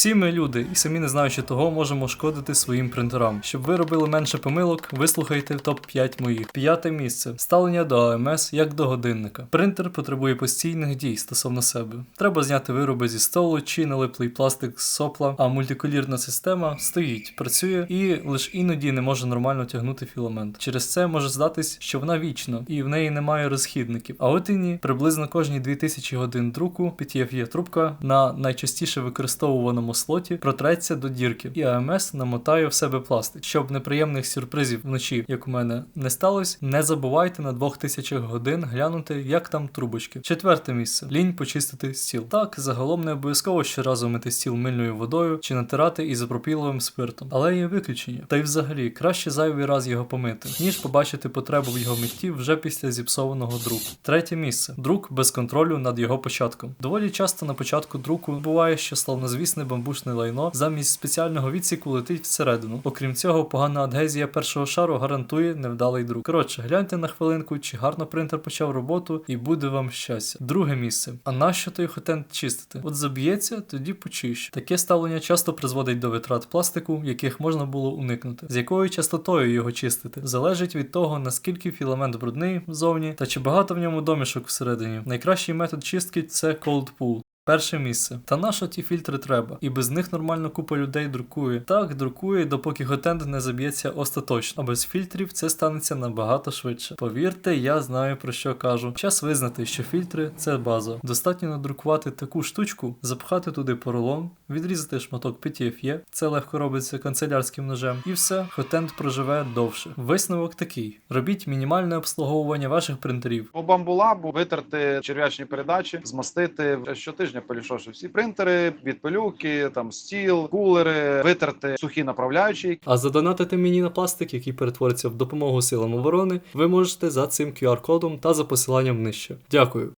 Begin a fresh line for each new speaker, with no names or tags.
Всі ми люди, і самі не знаючи того, можемо шкодити своїм принтерам. Щоб ви робили менше помилок, вислухайте топ 5 моїх. П'яте місце. Ставлення до АМС як до годинника. Принтер потребує постійних дій стосовно себе. Треба зняти вироби зі столу чи налиплий пластик з сопла, а мультиколірна система стоїть, працює і лише іноді не може нормально тягнути філамент. Через це може здатись, що вона вічна і в неї немає розхідників. А от і ні, приблизно кожні 2000 годин друку PTFE трубка на найчастіше використовуваному слоті протреться до дірки, і АМС намотає в себе пластик. Щоб неприємних сюрпризів вночі, як у мене, не сталося, не забувайте на 2000 годин глянути, як там трубочки. Четверте місце лінь почистити стіл. Так, загалом не обов'язково щоразу мити стіл мильною водою чи натирати ізопропіловим спиртом, але є виключення. Та й взагалі краще зайвий раз його помити, ніж побачити потребу в його митті вже після зіпсованого друку. Третє місце друк без контролю над його початком. Доволі часто на початку друку буває, що славнозвісне бамбушне лайно замість спеціального відсіку летить всередину. Окрім цього, погана адгезія першого шару гарантує невдалий друк. Коротше, гляньте на хвилинку, чи гарно принтер почав роботу, і буде вам щастя. Друге місце. А нащо той хотент чистити? От заб'ється, тоді почищу. Таке ставлення часто призводить до витрат пластику, яких можна було уникнути. З якою частотою його чистити, залежить від того, наскільки філамент брудний ззовні та чи багато в ньому домішок всередині. Найкращий метод чистки це cold pool. Перше місце. Та на що ті фільтри треба? І без них нормально купа людей друкує. Так, друкує, допоки готенд не заб'ється остаточно. А без фільтрів це станеться набагато швидше. Повірте, я знаю про що кажу. Час визнати, що фільтри це база. Достатньо надрукувати таку штучку, запхати туди поролон, відрізати шматок PTFE, це легко робиться канцелярським ножем, і все, хотенд проживе довше. Висновок такий: робіть мінімальне обслуговування ваших принтерів.
По бамбулабу витерти черв'ячні передачі, змастити щотижня пилісошу всі принтери, відпилюки, там стіл, кулери, витерти сухі направляючі,
А задонатити мені на пластик, який перетвориться в допомогу силам оборони, ви можете за цим QR-кодом та за посиланням нижче. Дякую.